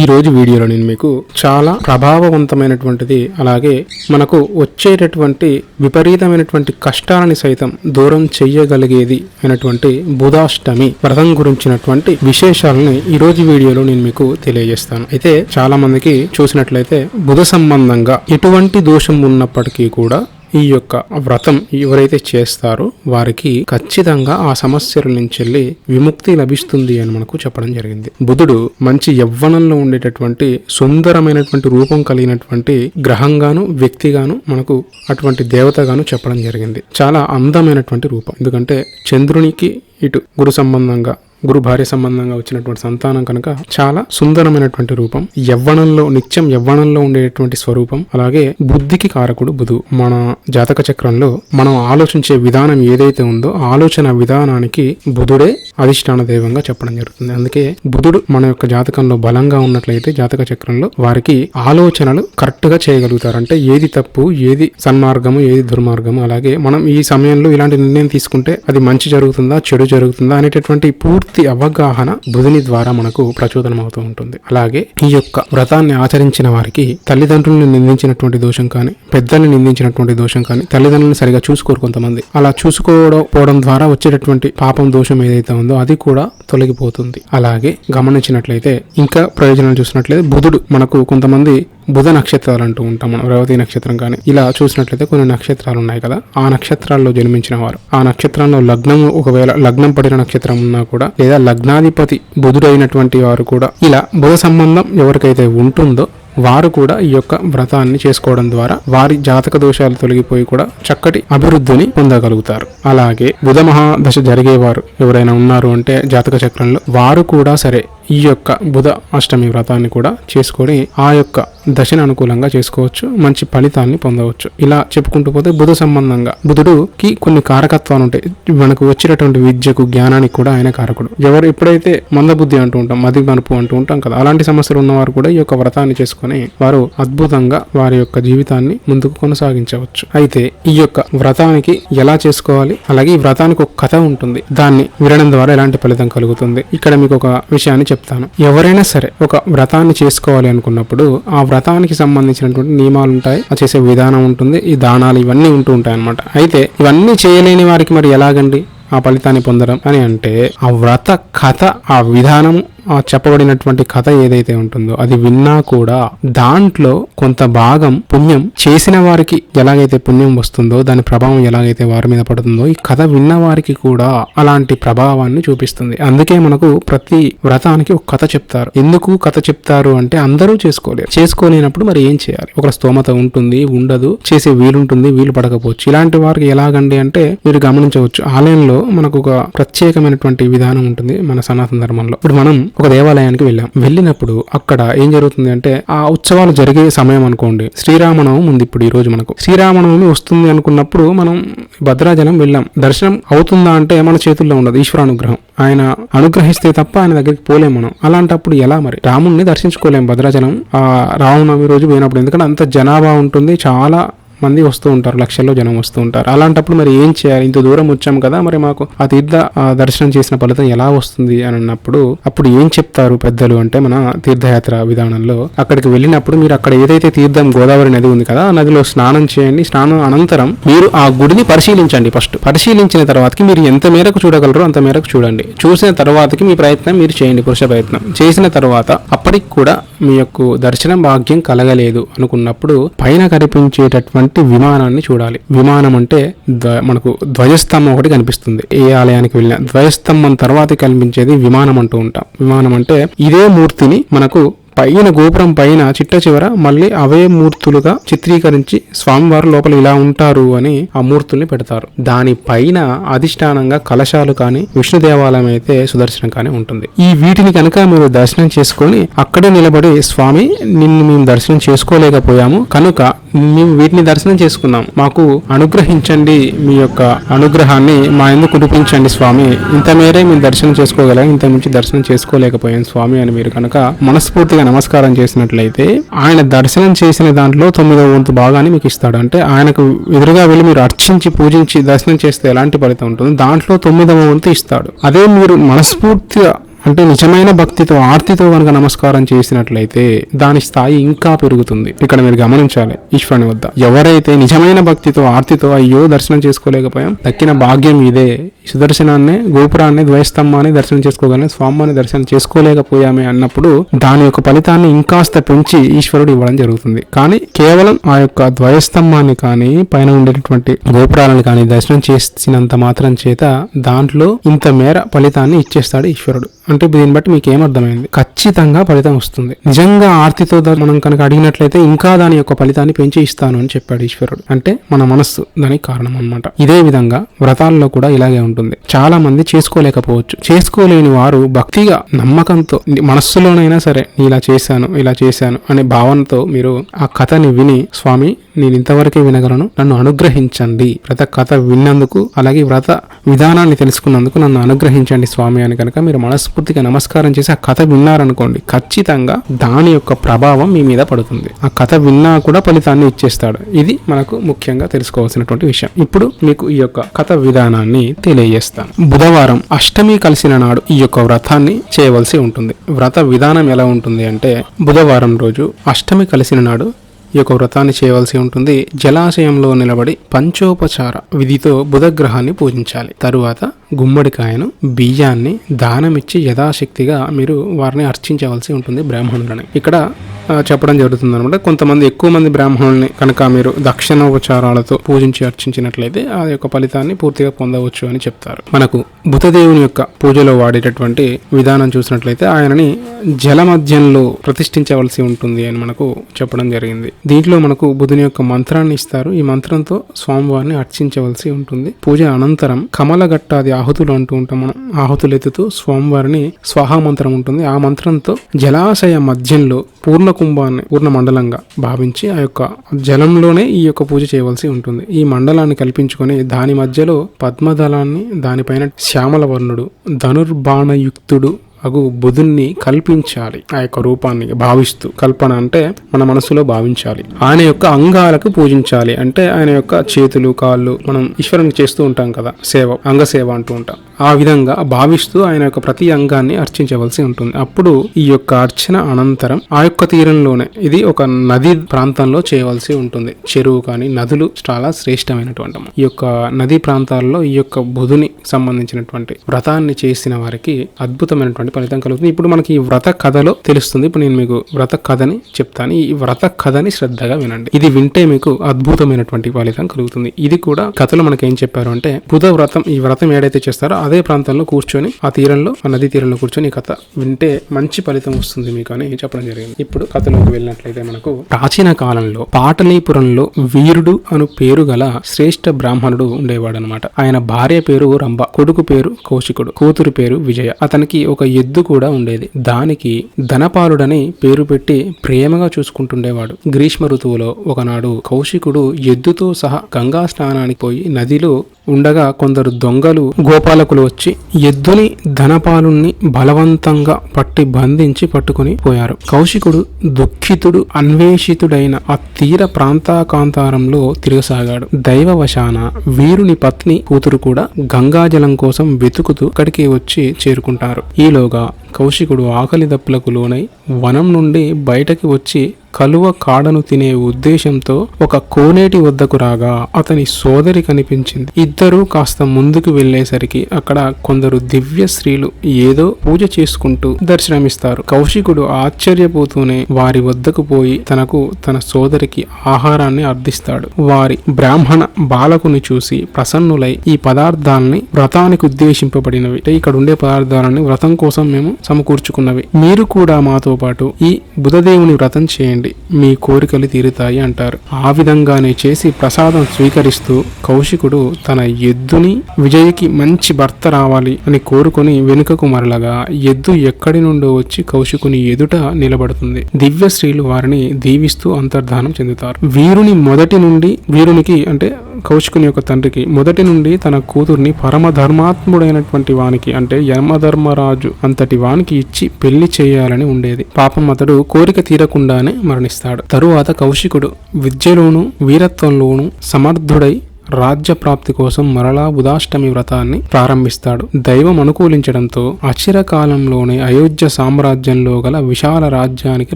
ఈ రోజు వీడియోలో నేను మీకు చాలా ప్రభావవంతమైనటువంటిది అలాగే మనకు వచ్చేటటువంటి విపరీతమైనటువంటి కష్టాలని సైతం దూరం చేయగలిగేది అయినటువంటి బుధాష్టమి వ్రతం గురించినటువంటి విశేషాలని ఈ రోజు వీడియోలో నేను మీకు తెలియజేస్తాను. అయితే చాలా మందికి చూసినట్లయితే బుధ సంబంధంగా ఎటువంటి దోషం ఉన్నప్పటికీ కూడా ఈ యొక్క వ్రతం ఎవరైతే చేస్తారో వారికి ఖచ్చితంగా ఆ సమస్యల నుంచి వెళ్ళి విముక్తి లభిస్తుంది అని మనకు చెప్పడం జరిగింది. బుధుడు మంచి యవ్వనంలో ఉండేటటువంటి సుందరమైనటువంటి రూపం కలిగినటువంటి గ్రహంగాను వ్యక్తిగాను మనకు అటువంటి దేవతగాను చెప్పడం జరిగింది. చాలా అందమైనటువంటి రూపం. ఎందుకంటే చంద్రునికి ఇటు గురు సంబంధంగా గురు భార్య సంబంధంగా వచ్చినటువంటి సంతానం కనుక చాలా సుందరమైనటువంటి రూపం యవ్వనంలో నిత్యం యవ్వనంలో ఉండేటువంటి స్వరూపం అలాగే బుద్ధికి కారకుడు బుధు మన జాతక చక్రంలో మనం ఆలోచించే విధానం ఏదైతే ఉందో ఆలోచన విధానానికి బుధుడే అధిష్టాన దైవంగా చెప్పడం జరుగుతుంది. అందుకే బుధుడు మన యొక్క జాతకంలో బలంగా ఉన్నట్లయితే జాతక చక్రంలో వారికి ఆలోచనలు కరెక్ట్గా చేయగలుగుతారు అంటే ఏది తప్పు ఏది సన్మార్గము ఏది దుర్మార్గము అలాగే మనం ఈ సమయంలో ఇలాంటి నిర్ణయం తీసుకుంటే అది మంచి జరుగుతుందా చెడు జరుగుతుందా అనేటటువంటి పూర్తి అవగాహన బుధుని ద్వారా మనకు ప్రచోదనమవుతూ ఉంటుంది. అలాగే ఈ యొక్క వ్రతాన్ని ఆచరించిన వారికి తల్లిదండ్రులను నిందించినటువంటి దోషం కానీ పెద్దల్ని నిందించినటువంటి దోషం కానీ తల్లిదండ్రులను సరిగా చూసుకోరు కొంతమంది. అలా చూసుకోవడం ద్వారా వచ్చేటటువంటి పాపం దోషం ఏదైతే ఉందో అది కూడా తొలగిపోతుంది. అలాగే గమనించినట్లయితే ఇంకా ప్రయోజనాలు చూసినట్లయితే బుధుడు మనకు కొంతమంది బుధ నక్షత్రాలు అంటూ ఉంటాం మనం రేవతి నక్షత్రం కానీ. ఇలా చూసినట్లయితే కొన్ని నక్షత్రాలు ఉన్నాయి కదా ఆ నక్షత్రాల్లో జన్మించిన వారు. ఆ నక్షత్రంలో లగ్నం ఒకవేళ లగ్నం పడిన నక్షత్రం ఉన్నా కూడా లేదా లగ్నాధిపతి బుధుడైనటువంటి వారు కూడా ఇలా బుధ సంబంధం ఎవరికైతే ఉంటుందో వారు కూడా ఈ యొక్క వ్రతాన్ని చేసుకోవడం ద్వారా వారి జాతక దోషాలు తొలగిపోయి కూడా చక్కటి అభివృద్ధిని పొందగలుగుతారు. అలాగే బుధ మహాదశ జరిగేవారు ఎవరైనా ఉన్నారు అంటే జాతక చక్రంలో వారు కూడా సరే ఈ యొక్క బుధ అష్టమి వ్రతాన్ని కూడా చేసుకొని ఆ యొక్క దశను అనుకూలంగా చేసుకోవచ్చు మంచి ఫలితాన్ని పొందవచ్చు. ఇలా చెప్పుకుంటూ పోతే బుధ సంబంధంగా బుధుడుకి కొన్ని కారకత్వాలు ఉంటాయి. మనకు వచ్చినటువంటి విద్యకు జ్ఞానానికి కూడా ఆయన కారకుడు. ఎవరు ఎప్పుడైతే మందబుద్ధి అంటూ ఉంటాం మది మనుపు అంటూ ఉంటాం కదా అలాంటి సమస్యలు ఉన్నవారు కూడా ఈ యొక్క వ్రతాన్ని చేసుకొని వారు అద్భుతంగా వారి యొక్క జీవితాన్ని ముందుకు కొనసాగించవచ్చు. అయితే ఈ యొక్క వ్రతానికి ఎలా చేసుకోవాలి? అలాగే ఈ వ్రతానికి ఒక కథ ఉంటుంది. దాన్ని వినడం ద్వారా ఎలాంటి ఫలితం కలుగుతుంది? ఇక్కడ మీకు ఒక విషయాన్ని చెప్తాను. ఎవరైనా సరే ఒక వ్రతాన్ని చేసుకోవాలి అనుకున్నప్పుడు ఆ వ్రతానికి సంబంధించినటువంటి నియమాలు ఉంటాయి. ఆ చేసే విధానం ఉంటుంది. ఈ దానాలు ఇవన్నీ ఉంటూ ఉంటాయి అన్నమాట. అయితే ఇవన్నీ చేయలేని వారికి మరి ఎలాగండి ఆ ఫలితాన్ని పొందడం అని అంటే ఆ వ్రత కథ ఆ విధానం చెప్పబడినటువంటి కథ ఏదైతే ఉంటుందో అది విన్నా కూడా దాంట్లో కొంత భాగం పుణ్యం చేసిన వారికి ఎలాగైతే పుణ్యం వస్తుందో దాని ప్రభావం ఎలాగైతే వారి మీద పడుతుందో ఈ కథ విన్న వారికి కూడా అలాంటి ప్రభావాన్ని చూపిస్తుంది. అందుకే మనకు ప్రతి వ్రతానికి ఒక కథ చెప్తారు. ఎందుకు కథ చెప్తారు అంటే అందరూ చేసుకోలేరు. చేసుకోలేనప్పుడు మరి ఏం చేయాలి? ఒక స్తోమత ఉంటుంది ఉండదు చేసే వీలుంటుంది వీలు పడకపోవచ్చు. ఇలాంటి వారికి ఎలాగండి అంటే మీరు గమనించవచ్చు. ఆలయంలో మనకు ఒక ప్రత్యేకమైనటువంటి విధానం ఉంటుంది మన సనాతన ధర్మంలో. ఇప్పుడు మనం ఒక దేవాలయానికి వెళ్ళాం. వెళ్ళినప్పుడు అక్కడ ఏం జరుగుతుంది అంటే ఆ ఉత్సవాలు జరిగే సమయం అనుకోండి. శ్రీరామనవమి ఉంది ఇప్పుడు ఈ రోజు మనకు. శ్రీరామనవమి వస్తుంది అనుకున్నప్పుడు మనం భద్రాచలం వెళ్ళాం. దర్శనం అవుతుందా అంటే మన చేతుల్లో ఉండదు. ఈశ్వరానుగ్రహం. ఆయన అనుగ్రహిస్తే తప్ప ఆయన దగ్గరికి పోలేం మనం. అలాంటప్పుడు ఎలా మరి? రాముణ్ణి దర్శించుకోలేం భద్రాచలం. ఆ రామనవమి రోజు పోయినప్పుడు. ఎందుకంటే అంత జనాభా ఉంటుంది. చాలా మంది వస్తూ ఉంటారు లక్షల్లో జనం వస్తూ ఉంటారు. అలాంటప్పుడు మరి ఏం చేయాలి? ఇంత దూరం వచ్చాం కదా మరి మాకు ఆ తీర్థ దర్శనం చేసిన ఫలితం ఎలా వస్తుంది అని అన్నప్పుడు అప్పుడు ఏం చెప్తారు పెద్దలు అంటే మన తీర్థయాత్ర విధానంలో? అక్కడికి వెళ్ళినప్పుడు మీరు అక్కడ ఏదైతే తీర్థం గోదావరి నది ఉంది కదా ఆ నదిలో స్నానం చేయండి. స్నానం అనంతరం మీరు ఆ గుడిని పరిశీలించండి ఫస్ట్. పరిశీలించిన తర్వాతకి మీరు ఎంత మేరకు చూడగలరో అంత మేరకు చూడండి. చూసిన తర్వాతకి మీ ప్రయత్నం మీరు చేయండి పురుష ప్రయత్నం. చేసిన తర్వాత అప్పటికి కూడా మీ యొక్క దర్శనం భాగ్యం కలగలేదు అనుకున్నప్పుడు పైన కనిపించేటటువంటి విమానాన్ని చూడాలి. విమానం అంటే మనకు ధ్వజస్తంభం ఒకటి కనిపిస్తుంది. ఏ ఆలయానికి వెళ్ళినా. ధ్వజస్తంభం తర్వాత కనిపించేది విమానం అంటూ ఉంటాం. విమానం అంటే ఇదే మూర్తిని మనకు పైన గోపురం పైన చిట్ట చివర మళ్ళీ అవే మూర్తులుగా చిత్రీకరించి స్వామివారు లోపల ఇలా ఉంటారు అని ఆ మూర్తుల్ని పెడతారు. దాని పైన అధిష్టానంగా కలశాలు కానీ విష్ణు దేవాలయం అయితే సుదర్శనం కానీ ఉంటుంది. ఈ వీటిని కనుక మీరు దర్శనం చేసుకొని అక్కడే నిలబడి స్వామి నిన్ను మేము దర్శనం చేసుకోలేకపోయాము. కనుక మేము వీటిని దర్శనం చేసుకున్నాం. మాకు అనుగ్రహించండి. మీ యొక్క అనుగ్రహాన్ని మా ఎందుకు కురిపించండి స్వామి? ఇంత మేరే మేము దర్శనం చేసుకోగలం. ఇంత మించి దర్శనం చేసుకోలేకపోయాం స్వామి అని మీరు కనుక మనస్ఫూర్తిగా నమస్కారం చేసినట్లయితే ఆయన దర్శనం చేసిన దాంట్లో తొమ్మిదవ వంతు భాగాన్ని మీకు ఇస్తాడు. అంటే ఆయనకు ఎదురుగా వెళ్ళి మీరు అర్చించి పూజించి దర్శనం చేస్తే ఎలాంటి ఫలితం ఉంటుంది? దాంట్లో తొమ్మిదవ వంతు ఇస్తాడు. అదే మీరు మనస్ఫూర్తిగా అంటే నిజమైన భక్తితో ఆర్తితో కనుక నమస్కారం చేసినట్లయితే దాని స్థాయి ఇంకా పెరుగుతుంది. ఇక్కడ మీరు గమనించాలి ఈశ్వరుని వద్ద. ఎవరైతే నిజమైన భక్తితో ఆర్తితో అయ్యో దర్శనం చేసుకోలేకపోయాం దక్కిన భాగ్యం ఇదే. సుదర్శనాన్ని గోపురాన్ని ద్వయస్తంభాన్ని దర్శనం చేసుకోగానే స్వామిని దర్శనం చేసుకోలేకపోయామే అన్నప్పుడు దాని యొక్క ఫలితాన్ని ఇంకాస్త పెంచి ఈశ్వరుడు ఇవ్వడం జరుగుతుంది. కానీ కేవలం ఆ యొక్క ద్వయస్తంభాన్ని కానీ పైన ఉండేటటువంటి గోపురాలను కానీ దర్శనం చేసినంత మాత్రం చేత దాంట్లో ఇంత మేర ఫలితాన్ని ఇచ్చేస్తాడు ఈశ్వరుడు. అంటే దీన్ని బట్టి మీకు ఏమర్థమైంది ఖచ్చితంగా ఫలితం వస్తుంది. నిజంగా ఆర్తితో మనం కనుక అడిగినట్లయితే ఇంకా దాని యొక్క ఫలితాన్ని పెంచి ఇస్తాను అని చెప్పాడు ఈశ్వరుడు. అంటే మన మనస్సు దానికి కారణం అన్నమాట ఇదే విధంగా వ్రతాల్లో కూడా ఇలాగే ఉంటుంది. చాలా మంది చేసుకోలేకపోవచ్చు. చేసుకోలేని వారు భక్తిగా నమ్మకంతో మనస్సులోనైనా సరే ఇలా చేశాను ఇలా చేశాను అనే భావనతో మీరు ఆ కథని విని స్వామి నేను ఇంతవరకే వినగలను. నన్ను అనుగ్రహించండి. వ్రత కథ విన్నందుకు అలాగే వ్రత విధానాన్ని తెలుసుకున్నందుకు నన్ను అనుగ్రహించండి స్వామి అని కనుక మీరు మనస్ఫూర్తిగా నమస్కారం చేసి ఆ కథ విన్నారనుకోండి ఖచ్చితంగా దాని యొక్క ప్రభావం మీ మీద పడుతుంది. ఆ కథ విన్నా కూడా ఫలితాన్ని ఇచ్చేస్తాడు. ఇది మనకు ముఖ్యంగా తెలుసుకోవాల్సినటువంటి విషయం. ఇప్పుడు మీకు ఈ యొక్క కథ విధానాన్ని తెలియజేస్తాను. బుధవారం అష్టమి కలిసిన నాడు ఈ యొక్క వ్రతాన్ని చేయవలసి ఉంటుంది. వ్రత విధానం ఎలా ఉంటుంది అంటే బుధవారం రోజు అష్టమి కలిసిన నాడు ఈ యొక్క వ్రతాన్ని చేయవలసి ఉంటుంది. జలాశయంలో నిలబడి పంచోపచార విధితో బుధగ్రహాన్ని పూజించాలి. తరువాత గుమ్మడికాయను బియ్యాన్ని దానమిచ్చి యథాశక్తిగా మీరు వారిని అర్చించవలసి ఉంటుంది బ్రాహ్మణులని. ఇక్కడ చెప్పడం జరుగుతుంది అనమాట కొంతమంది ఎక్కువ మంది బ్రాహ్మణుల్ని కనుక మీరు దక్షిణోపచారాలతో పూజించి అర్చించినట్లయితే ఆ యొక్క ఫలితాన్ని పూర్తిగా పొందవచ్చు అని చెప్తారు. మనకు బుధదేవుని యొక్క పూజలో వాడేటటువంటి విధానం చూసినట్లయితే ఆయనని జల మధ్యంలో ప్రతిష్ఠించవలసి ఉంటుంది అని మనకు చెప్పడం జరిగింది. దీంట్లో మనకు బుధుని యొక్క మంత్రాన్ని ఇస్తారు. ఈ మంత్రంతో స్వామివారిని అర్చించవలసి ఉంటుంది. పూజ అనంతరం కమలగట్టాది ఆహుతులు అంటూ ఉంటాం మనం. ఆహుతులు ఎత్తుతూ స్వామివారిని స్వాహా మంత్రం ఉంటుంది. ఆ మంత్రంతో జలాశయ మధ్యంలో పూర్ణ కుంభాన్ని పూర్ణ మండలంగా భావించి ఆ యొక్క జలంలోనే ఈ యొక్క పూజ చేయవలసి ఉంటుంది. ఈ మండలాన్ని కల్పించుకొని దాని మధ్యలో పద్మదళాన్ని దానిపైన శ్యామల వర్ణుడు ధనుర్బాణయుక్తుడు అగు బుధుణ్ణి కల్పించాలి. ఆ యొక్క రూపాన్ని భావిస్తూ కల్పన అంటే మన మనసులో భావించాలి. ఆయన యొక్క అంగాలకు పూజించాలి అంటే ఆయన యొక్క చేతులు కాళ్ళు మనం ఈశ్వరునికి చేస్తూ ఉంటాం కదా సేవ అంగసేవ అంటూ ఉంటాం. ఆ విధంగా భావిస్తూ ఆయన యొక్క ప్రతి అంగాన్ని అర్చించవలసి ఉంటుంది. అప్పుడు ఈ యొక్క అర్చన అనంతరం ఆ యొక్క తీరంలోనే ఇది ఒక నది ప్రాంతంలో చేయవలసి ఉంటుంది. చెరువు కానీ నదులు చాలా శ్రేష్టమైనటువంటి ఈ యొక్క నదీ ప్రాంతాల్లో ఈ యొక్క బుధుని సంబంధించినటువంటి వ్రతాన్ని చేసిన వారికి అద్భుతమైనటువంటి ఫలితం కలుగుతుంది. ఇప్పుడు మనకి ఈ వ్రత కథలో తెలుస్తుంది. ఇప్పుడు నేను మీకు వ్రత కథని చెప్తాను. ఈ వ్రత కథని శ్రద్ధగా వినండి. ఇది వింటే మీకు అద్భుతమైనటువంటి ఫలితం కలుగుతుంది. ఇది కూడా కథలో మనకి ఏం చెప్పారు అంటే బుధ వ్రతం ఈ వ్రతం ఏడైతే చేస్తారో అదే ప్రాంతంలో కూర్చొని ఆ తీరంలో ఆ నదీ తీరంలో కూర్చొని ఈ కథ వింటే మంచి ఫలితం వస్తుంది మీకు అని చెప్పడం జరిగింది. ఇప్పుడు కథలోకి వెళ్ళినట్లయితే మనకు ప్రాచీన కాలంలో పాటలీపురంలో వీరుడు అను పేరు గల శ్రేష్ఠ బ్రాహ్మణుడు ఉండేవాడు అనమాట ఆయన భార్య పేరు రంభ కొడుకు పేరు కౌశికుడు కూతురు పేరు విజయ. అతనికి ఒక ఎద్దు కూడా ఉండేది. దానికి ధనపాలుడని పేరు పెట్టి ప్రేమగా చూసుకుంటుండేవాడు. గ్రీష్మ ఋతువులో ఒకనాడు కౌశికుడు ఎద్దుతో సహా గంగా స్నానానికి పోయి నదిలో ఉండగా కొందరు దొంగలు గోపాలకులు వచ్చి ఎద్దుని ధనపాలుణ్ణి బలవంతంగా పట్టి బంధించి పట్టుకుని పోయారు. కౌశికుడు దుఃఖితుడు అన్వేషితుడైన ఆ తీర ప్రాంతాకాంతారంలో తిరగసాగాడు. దైవవశాన వీరుని పత్ని కూతురు కూడా గంగాజలం కోసం వెతుకుతూ అక్కడికి వచ్చి చేరుకుంటారు. ఈలో ఈలోగా కౌశికుడు ఆకలి దప్పులకు లోనై వనం నుండి బయటకి వచ్చి కలువ కాడను తినే ఉద్దేశంతో ఒక కోనేటి వద్దకు రాగా అతని సోదరి కనిపించింది. ఇద్దరూ కాస్త ముందుకు వెళ్ళేసరికి అక్కడ కొందరు దివ్య స్త్రీలు ఏదో పూజ చేసుకుంటూ దర్శనమిస్తారు. కౌశికుడు ఆశ్చర్యపోతూనే వారి వద్దకు పోయి తనకు తన సోదరికి ఆహారాన్ని అర్థిస్తాడు వారి బ్రాహ్మణ బాలకుని చూసి ప్రసన్నులై ఈ పదార్థాలని వ్రతానికి ఉద్దేశింపబడినవి. ఇక్కడ ఉండే పదార్థాలని వ్రతం కోసం మేము సమకూర్చుకున్నవి. మీరు కూడా మాతో పాటు ఈ బుధదేవుని వ్రతం చేయండి. మీ కోరికలు తీరుతాయి అంటారు. ఆ విధంగానే చేసి ప్రసాదం స్వీకరిస్తూ కౌశికుడు తన ఎద్దుని విజయ్కి మంచి భర్త రావాలి అని కోరుకొని వెనుకకు మరలగా ఎద్దు ఎక్కడి నుండో వచ్చి కౌశికుని ఎదుట నిలబడుతుంది. దివ్య స్త్రీలు వారిని దీవిస్తూ అంతర్ధానం చెందుతారు. వీరుని మొదటి నుండి వీరునికి అంటే కౌశికుని యొక్క తండ్రికి. మొదటి నుండి తన కూతుర్ని పరమధర్మాత్ముడైనటువంటి వానికి అంటే యమధర్మరాజు అంతటి వానికి ఇచ్చి పెళ్ళి చేయాలని ఉండేది. పాపం అతడు కోరిక తీరకుండానే మరణిస్తాడు. తరువాత కౌశికుడు విద్యలోను వీరత్వంలోను సమర్థుడై రాజ్య ప్రాప్తి కోసం మరలా బుధాష్టమి వ్రతాన్ని ప్రారంభిస్తాడు. దైవం అనుకూలించడంతో అచిరకాలంలోనే అయోధ్య సామ్రాజ్యంలో గల విశాల రాజ్యానికి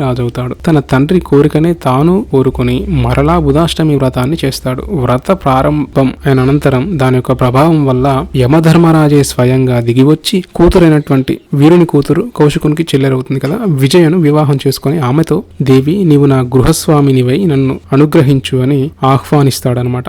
రాజవుతాడు. తన తండ్రి కోరికనే తాను కోరుకుని మరలా బుధాష్టమి వ్రతాన్ని చేస్తాడు. వ్రత ప్రారంభం అయిన అనంతరం దాని యొక్క ప్రభావం వల్ల యమధర్మరాజే స్వయంగా దిగివచ్చి కూతురైనటువంటి వీరుని కూతురు కౌశికునికి చెల్లెరవుతుంది కదా విజయను వివాహం చేసుకుని ఆమెతో దేవి నీవు నా గృహస్వామినివై నన్ను అనుగ్రహించు అని ఆహ్వానిస్తాడనమాట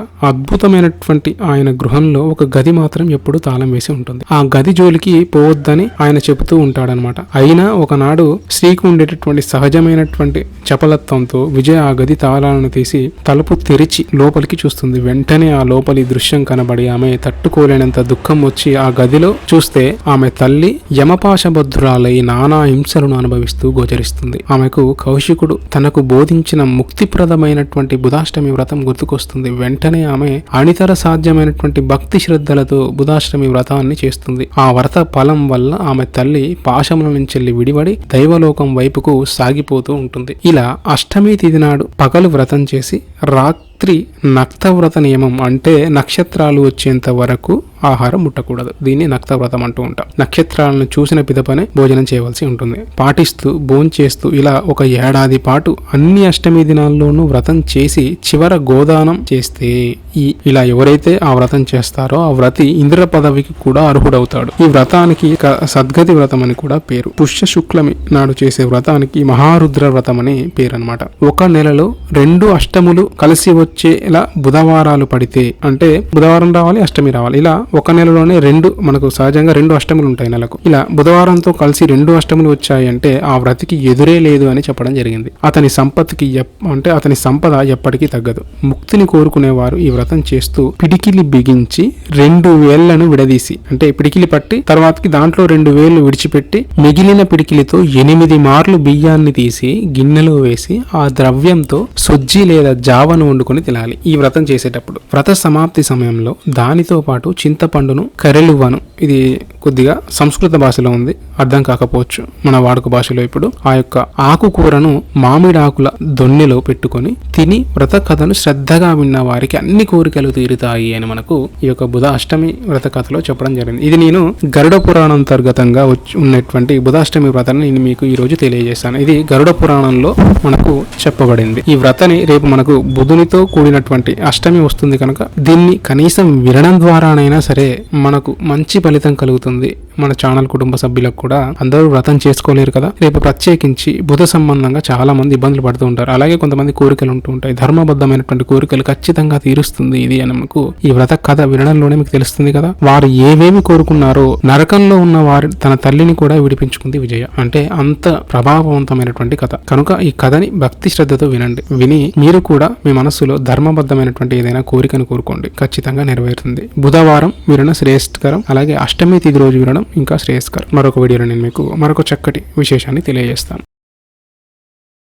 ప్రశాంతమైనటువంటి ఆయన గృహంలో ఒక గది మాత్రం ఎప్పుడు తాళం వేసి ఉంటుంది. ఆ గది జోలికి పోవద్దని ఆయన చెబుతూ ఉంటాడనమాట అయినా ఒకనాడు స్త్రీకి ఉండేటటువంటి సహజమైనటువంటి చపలత్వంతో విజయ ఆ గది తాళాలను తీసి తలుపు తెరిచి లోపలికి చూస్తుంది. వెంటనే ఆ లోపలి దృశ్యం కనబడి ఆమె తట్టుకోలేనంత దుఃఖం వచ్చి ఆ గదిలో చూస్తే ఆమె తల్లి యమపాశబద్ధురాలై నానా హింసలను అనుభవిస్తూ గోచరిస్తుంది. ఆమెకు కౌశికుడు తనకు బోధించిన ముక్తిప్రదమైనటువంటి బుధాష్టమి వ్రతం గుర్తుకొస్తుంది. వెంటనే ఆమె అనితర సాధ్యమైనటువంటి భక్తి శ్రద్ధలతో బుధాష్టమి వ్రతాన్ని చేస్తుంది. ఆ వ్రత ఫలం వల్ల ఆమె తల్లి పాశముల నుంచి విడివడి దైవలోకం వైపుకు సాగిపోతూ ఉంటుంది. ఇలా అష్టమి తిథి నాడు పగలు వ్రతం చేసి రాత్రి నక్తవ్రత నియమం అంటే నక్షత్రాలు వచ్చేంత వరకు ఆహారం ముట్టకూడదు. దీన్ని నక్తవ్రతం అంటూ ఉంటాం. నక్షత్రాలను చూసిన పిదపనే భోజనం చేయవలసి ఉంటుంది. పాటిస్తూ భోంచేస్తూ ఇలా ఒక ఏడాది పాటు అన్ని అష్టమి దినాల్లోనూ వ్రతం చేసి చివర గోదానం చేస్తే ఈ ఇలా ఎవరైతే ఆ వ్రతం చేస్తారో ఆ వ్రతి ఇంద్ర పదవికి కూడా అర్హుడవుతాడు. ఈ వ్రతానికి సద్గతి వ్రతం అని కూడా పేరు. పుష్య శుక్లమి నాడు చేసే వ్రతానికి మహారుద్ర వ్రతం అని పేరు అనమాట ఒక నెలలో రెండు అష్టములు కలిసి వచ్చే ఇలా బుధవారాలు పడితే అంటే బుధవారం రావాలి అష్టమి రావాలి. ఇలా ఒక నెలలోనే రెండు మనకు సహజంగా రెండు అష్టములు ఉంటాయి నెలకు. ఇలా బుధవారంతో కలిసి రెండు అష్టములు వచ్చాయి అంటే ఆ వ్రతికి ఎదురే లేదు అని చెప్పడం జరిగింది. అతని సంపత్తికి ఎప్- అంటే అతని సంపద ఎప్పటికీ తగ్గదు. ముక్తిని కోరుకునేవారు ఈ వ్రతం చేస్తూ పిడికిలి బిగించి రెండు వేళ్ళను విడదీసి అంటే పిడికిలి పట్టి తర్వాతకి దాంట్లో రెండు వేళ్ళు విడిచిపెట్టి మిగిలిన పిడికిలితో ఎనిమిది మార్లు బియ్యాన్ని తీసి గిన్నెలో వేసి ఆ ద్రవ్యంతో సుజ్జి లేదా జావను వండుకుని తినాలి ఈ వ్రతం చేసేటప్పుడు. వ్రత సమాప్తి సమయంలో దానితో పాటు చింతపండును కరెలువను ఇది కొద్దిగా సంస్కృత భాషలో ఉంది. అర్థం కాకపోవచ్చు మన వాడుక భాషలో ఇప్పుడు. ఆ యొక్క ఆకుకూరను మామిడాకుల దొన్నెలో పెట్టుకొని తిని వ్రత కథను శ్రద్ధగా విన్న వారికి అన్ని కోరికలు తీరుతాయి అని మనకు ఈ యొక్క బుధ అష్టమి వ్రత కథలో చెప్పడం జరిగింది. ఇది నేను గరుడ పురాణం అంతర్గతంగా వచ్చి ఉన్నటువంటి బుధాష్టమి వ్రతాన్ని నేను మీకు ఈ రోజు తెలియజేస్తాను. ఇది గరుడ పురాణంలో మనకు చెప్పబడింది. ఈ వ్రతని రేపు మనకు బుధునితో కూడినటువంటి అష్టమి వస్తుంది కనుక దీన్ని కనీసం వినడం ద్వారానైనా సరే మనకు మంచి ఫలితం కలుగుతుంది. వస్తుంది మన ఛానల్ కుటుంబ సభ్యులకు కూడా అందరూ వ్రతం చేసుకోలేరు కదా. రేపు ప్రత్యేకించి బుధ సంబంధంగా చాలా మంది ఇబ్బందులు పడుతూ ఉంటారు. అలాగే కొంతమంది కోరికలు ఉంటూ ఉంటాయి. ధర్మబద్ధమైనటువంటి కోరికలు ఖచ్చితంగా తీరుస్తుంది ఇది అని మనకు ఈ వ్రత కథ వినడంలోనే మీకు తెలుస్తుంది కదా. వారు ఏవేమి కోరుకున్నారో నరకంలో ఉన్న వారి తన తల్లిని కూడా విడిపించుకుంది విజయ. అంటే అంత ప్రభావవంతమైనటువంటి కథ. కనుక ఈ కథని భక్తి శ్రద్ధతో వినండి. విని మీరు కూడా మీ మనస్సులో ధర్మబద్ధమైనటువంటి ఏదైనా కోరికను కోరుకోండి. ఖచ్చితంగా నెరవేరుతుంది. బుధవారం వినడం శ్రేష్ఠకరం అలాగే అష్టమి తిథి రోజు వినడం ఇంకా శ్రేయస్కర్. మరొక వీడియోలో నేను మీకు మరొక చక్కటి విశేషాన్ని తెలియజేస్తాను.